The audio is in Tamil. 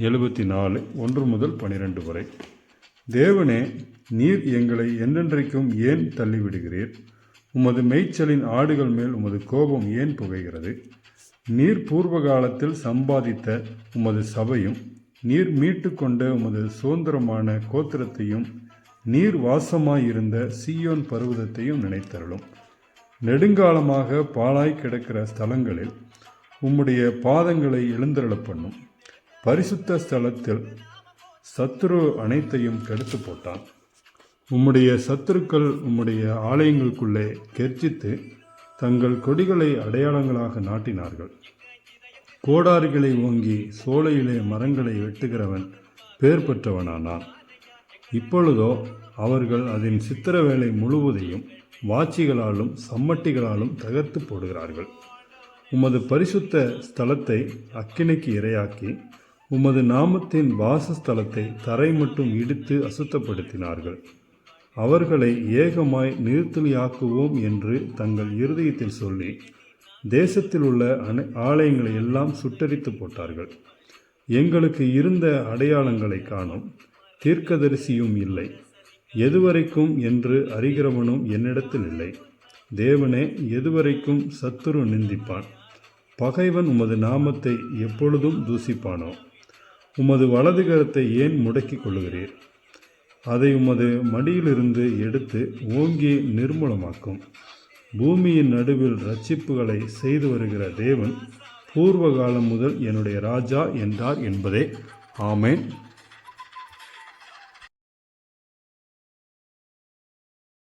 எழுபத்தி நாலு ஒன்று முதல் பனிரெண்டு வரை. தேவனே நீர் எங்களை என்றென்றைக்கும் ஏன் தள்ளிவிடுகிறீர்? உமது மேய்ச்சலின் ஆடுகள் மேல் உமது கோபம் ஏன் புகைகிறது? நீர் பூர்வ காலத்தில் சம்பாதித்த உமது சபையும் நீர் மீட்டுக்கொண்ட உமது சுதந்திரமான கோத்திரத்தையும் நீர் வாசமாயிருந்த சீயோன் பருவதத்தையும் நினைத்தருளும். நெடுங்காலமாக பாழாய் கிடக்கிற ஸ்தலங்களில் உம்முடைய பாதங்களை எழுந்தருளப் பண்ணும் பரிசுத்த ஸ்தலத்தில் சத்துரு அனைத்தையும் கெடுத்து போட்டான். உம்முடைய சத்துருக்கள் உம்முடைய ஆலயங்களுக்குள்ளே கெர்ச்சித்து தங்கள் கொடிகளை அடையாளங்களாக நாட்டினார்கள். கோடாரிகளை ஓங்கி சோலையிலே மரங்களை வெட்டுகிறவன் பேர் பெற்றவனானான். இப்பொழுதோ அவர்கள் அதன் சித்திர வேலை முழுவதையும் வாட்சிகளாலும் சம்மட்டிகளாலும் தகர்த்து போடுகிறார்கள். உமது பரிசுத்த ஸ்தலத்தை அக்கினிக்கு இரையாக்கி உமது நாமத்தின் வாசஸ்தலத்தை தரை மட்டும் இடித்து அசுத்தப்படுத்தினார்கள். அவர்களை ஏகமாய் நிறுத்தலியாக்குவோம் என்று தங்கள் இருதயத்தில் சொல்லி தேசத்தில் உள்ள அனை ஆலயங்களை எல்லாம் சுட்டரித்து போட்டார்கள். எங்களுக்கு இருந்த அடையாளங்களை காணும். தீர்க்கதரிசியும் இல்லை. எதுவரைக்கும் என்று அறிகிறவனும் என்னிடத்தில் இல்லை. தேவனே எதுவரைக்கும் சத்துரு நிந்திப்பான். பகைவன் உமது நாமத்தை எப்பொழுதும் தூசிப்பானோ? உமது வலது கரத்தை ஏன் முடக்கிக் கொள்ளுகிறீர்? அதை உமது மடியிலிருந்து எடுத்து ஓங்கி நிர்மூலமாக்கும். பூமியின் நடுவில் ரட்சிப்புகளை செய்து வருகிற தேவன் பூர்வ காலம் முதல் என்னுடைய ராஜா என்றார் என்பதே. ஆமேன்.